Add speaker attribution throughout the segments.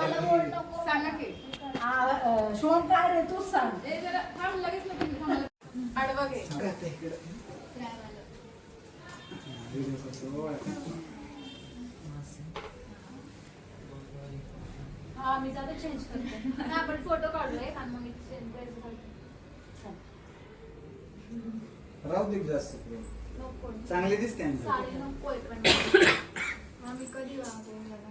Speaker 1: सांगा की.
Speaker 2: काय रे तूच सांग.
Speaker 1: आडवा घे.
Speaker 3: हा मी जाते चेंज करते. आपण फोटो आणि मग मी
Speaker 4: राहू दे जास्त.
Speaker 3: नको.
Speaker 4: चांगले दिसते.
Speaker 3: साडी नको पण. हा मी कधी मला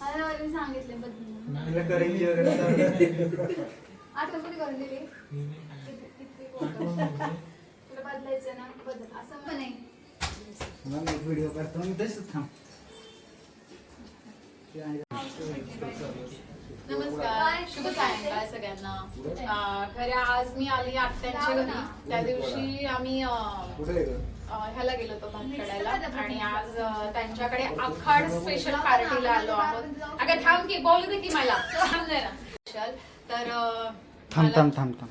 Speaker 3: मला मी सांगितले बदलून
Speaker 4: तुला करंजी वगैरे चालू.
Speaker 3: आठवण कुठे करून दिली? किती- किती photo. तुला बदलायचं ना? बदल. असं पण नाही
Speaker 4: मग एक व्हिडिओ करतो. मी तसंच थांब.
Speaker 1: नमस्कार. शुभ सायंकाळ सगळ्यांना. खऱ्या आज मी आली आत्यांच्या घरी. त्या दिवशी आम्ही ह्याला गेलो होतो भात काढायला आणि आज त्यांच्याकडे आखाड स्पेशल पार्टीला आलो आहोत. अगं थांब की बोलू दे की मला. थांब जरा. स्पेशल तर
Speaker 4: थांब
Speaker 1: मला-
Speaker 4: थांब थांब थांब.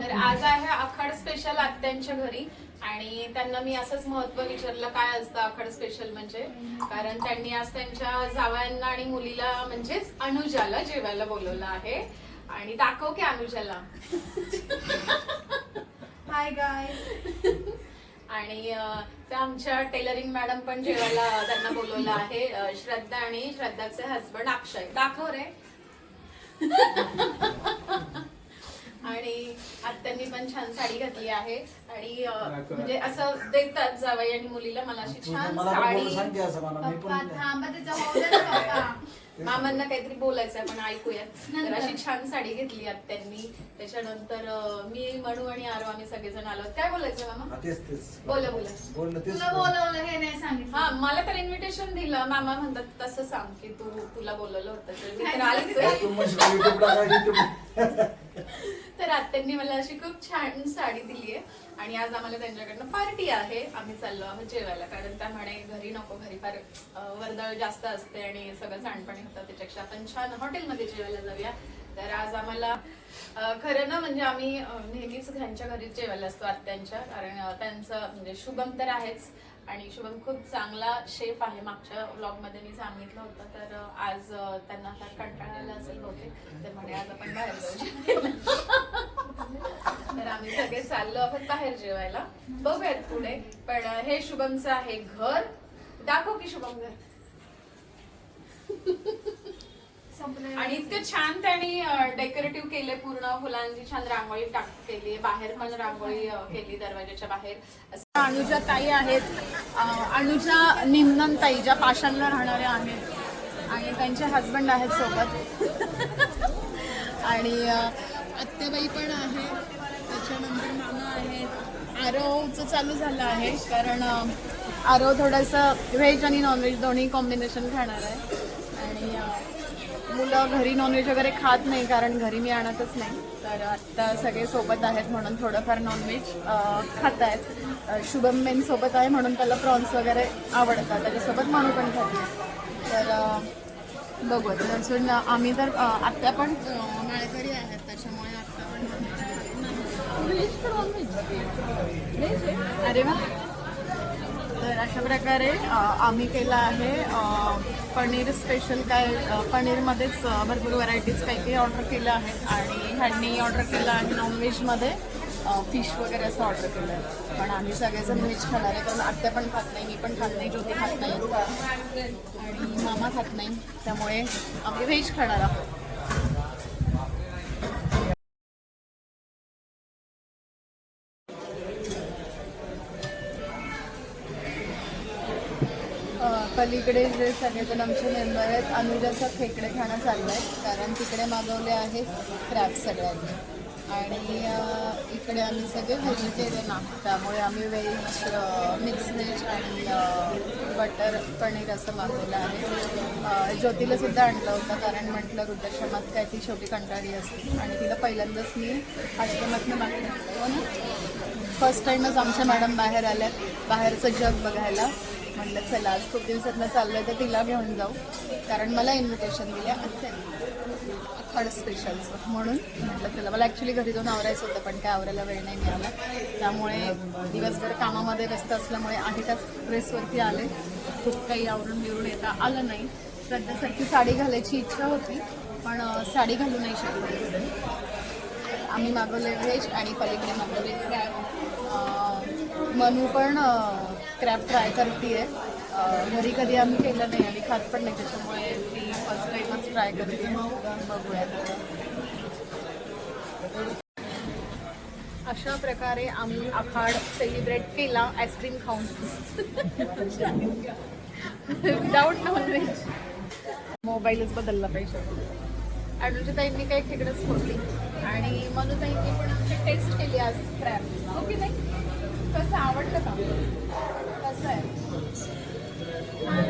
Speaker 1: तर आज आहे आखाड स्पेशल आत्यांच्या घरी. आणि त्यांना मी असंच महत्त्व विचारलं काय असतं आखाड स्पेशल म्हणजे? कारण त्यांनी आज त्यांच्या जावयांना आणि मुलीला म्हणजेच अनुजाला जेवायला बोलवलं आहे. आणि दाखव की अनुजाला. हाय गाय आणि त्या आमच्या टेलरिंग मॅडम पण जेवायला त्यांना बोलवलं आहे. अं, श्रद्धा आणि श्रद्धाचे हसबंड अक्षय. दाखव रे. आणि आत्यांनी पण छान साडी घातली आहे. आणि म्हणजे असं देतात जावई आणि मुलीला मला अशी छान साडी.
Speaker 3: पप्पा थांबा होऊ ना पप्पा.
Speaker 1: मामांना काहीतरी बोलायचं आहे पण ऐकूयात तर. अशी छान साडी घेतली आत्यांनी. त्याच्यानंतर अं, मी मनू आणि आरो आम्ही सगळेजण आलो. काय बोलायचं मामा?
Speaker 4: तेच तेच.
Speaker 1: बोला, बोला.
Speaker 4: बोललं तेच
Speaker 3: तुला बोलवलं हे नाही सांगितलं.
Speaker 1: हा मला तर इन्व्हिटेशन दिलं. मामा म्हणतात तसं सांग की तू तुला बोलवलं होतं तर मी तर आलीच आहे.
Speaker 4: तू म्हणशील युट्यूबला काय युट्यूब
Speaker 1: तर आत्यांनी मला अशी खूप छान साडी दिली आहे आणि आज आम्हाला त्यांच्याकडनं पार्टी आहे. आम्ही चाललो आहोत जेवायला. कारण त्या म्हणे घरी नको घरी फार वर्दळ जास्त असते आणि सगळं सांडपाणी होतं. त्याच्यापेक्षा आपण छान हॉटेलमध्ये जेवायला जाऊया. तर आज आम्हाला खरं ना म्हणजे आम्ही नेहमीच घ्यांच्या घरीच जेवायला असतो आत्यांच्या. कारण त्यांचं म्हणजे शुभम तर आहेच. आणि शुभम खूप चांगला शेफ आहे. मागच्या व्लॉगमध्ये मी सांगितलं होतं तर आज त्यांना फार कंटाळा आला असेल बहुतेक ते म्हणे आज आपण बाहेर जाऊ. जेवायला." तर आम्ही सगळे चाललो आहोत बाहेर जेवायला. बघूयात पुढे. पण हे शुभमचं आहे घर. दाखव की शुभम घर.
Speaker 3: संपलं
Speaker 1: आणि इतकं छान त्यांनी डेकोरेटिव्ह केले पूर्ण. फुलांची छान रांगोळी टाक केली बाहेर पण रांगोळी केली दरवाजाच्या बाहेर. असं अनुजा ताई आहेत. अनुजा निंदनताई ज्या पाषाणला राहणाऱ्या आहेत आणि त्यांचे हजबंड आहेत सोबत. आणि अ, आत्याबाई पण आहे. त्याच्यानंतर मामा आहेत. आरवचं चालू झालं आहे. कारण आरो आरव थोडंसं व्हेज आणि नॉनव्हेज दोन्ही कॉम्बिनेशन खाणार आहे. आणि मुलं घरी नॉनव्हेज वगैरे खात नाही कारण घरी मी आणतच नाही. तर आत्ता सगळे सोबत आहेत म्हणून थोडंफार नॉनव्हेज खात आहेत. शुभम मेन सोबत आहे म्हणून त्याला प्रॉन्स वगैरे आवडतात. त्याच्यासोबत म्हणू पण खाते तर बघू अजून आम्ही तर अ, आत्या पण माळकरी आहेत. त्याच्यामुळे आत्ता पण अरे वा. अशा प्रकारे आम्ही केलं आहे. पनीर स्पेशल काय पनीरमध्येच भरपूर व्हरायटीज काही काही ऑर्डर केलं आहे आणि ह्यांनी ऑर्डर केलं आहे नॉनव्हेजमध्ये फिश वगैरे असं ऑर्डर केलं आहे. पण आम्ही सगळेजण व्हेज खाणार आहे. कारण आत्या पण खात नाही मी पण खात नाही ज्योती खात नाही. आणि मामा खात नाही. त्यामुळे आम्ही व्हेज खाणार आहोत. पलीकडे जे सगळेजण आमचे मेंबर आहेत अनुजाचा खेकडे खाणं चाललं आहे कारण तिकडे मागवले आहेत क्रॅप सगळ्यांनी. आणि इकडे आम्ही सगळे व्हेजिटेरियन आहोत. त्यामुळे आम्ही व्हेज मिक्स व्हेज आणि बटर पनीर असं मागवलं आहे. ज्योतीलासुद्धा ज्योतीला सुद्धा आणलं होतं कारण म्हटलं वृद्धाश्रमात काय ती शेवटी कंटाळी असते. आणि तिला पहिल्यांदाच मी आश्रमातनं मागवलं. हो ना? फर्स्ट टाईमच आमच्या मॅडम बाहेर आल्यात. बाहेरचं जग बघायला. म्हटलं चला आज खूप दिवसातनं चाललंय तर तिला घेऊन जाऊ. कारण मला इन्व्हिटेशन दिले खड स्पेशलचं म्हणून म्हटलं चला मला ॲक्च्युली घरी जाऊन आवरायचं होतं पण काय आवरायला वेळ नाही मिळाला. त्यामुळे दिवसभर कामामध्ये व्यस्त असल्यामुळे आधी त्याच ड्रेसवरती आले. खूप काही आवरून बिवरून येता आलं नाही. श्रद्धेसारखी साडी घालायची इच्छा होती पण साडी घालू नाही शकले. आम्ही मागवले व्हेज आणि पलीकडे मागवले क्रॅब मनू पण क्रॅप ट्राय करते आहे घरी कधी आम्ही केलं नाही आणि खात पण नाही त्याच्यामुळे ती फर्स्ट टाईमच ट्राय करते. बघूयात. अशा प्रकारे आम्ही आखाड सेलिब्रेट केला आईस्क्रीम खाऊन. विदाऊट नॉनव्हेज मोबाईलच बदलला पाहिजे. अनुजा ताईंनी काही खेकडच फोडली आणि मनुताईंनी पण आमची टेस्ट केली आज क्रॅप हो की नाही? कसं आवडलं का? कसं आहे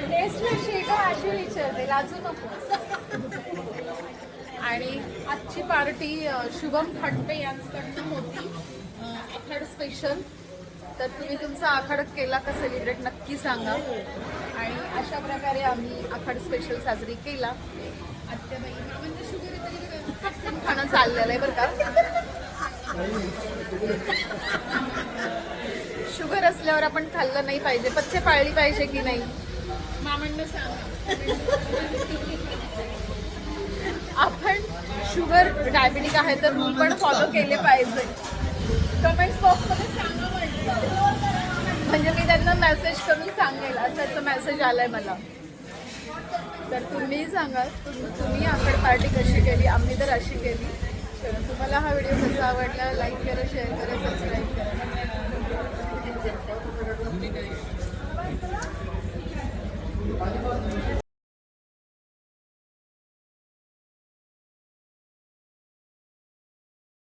Speaker 1: टेस्ट कशी आहे का अशी विचारते लाजू नको आणि आजची पार्टी शुभम खंडे यांच्याकडनं होती. अ, आखाड स्पेशल तर तुम्ही तुमचा आखाड केला का सेलिब्रेट नक्की सांगा. आणि अशा प्रकारे आम्ही आखाड स्पेशल साजरी केला. आत्याबाई म्हणजे शुगर खाणं चाललेलं आहे बरं का? शुगर असल्यावर आपण खाल्लं नाही पाहिजे. पथ्य पाळली पाहिजे की नाही? मामांना सांगा. आपण शुगर डायबिटिक आहे तर रूल पण फॉलो केले पाहिजे. कमेंट्स बॉक्समध्ये सांगा म्हटलं म्हणजे मी त्यांना मेसेज करून सांगेल. असाच मेसेज आलाय मला. तर तुम्ही सांगा तुम- तुम्ही आपण पार्टी कशी केली? आम्ही तर अशी केली. तर तुम्हाला हा व्हिडिओ कसा आवडला? लाईक करा शेअर करा सबस्क्राईब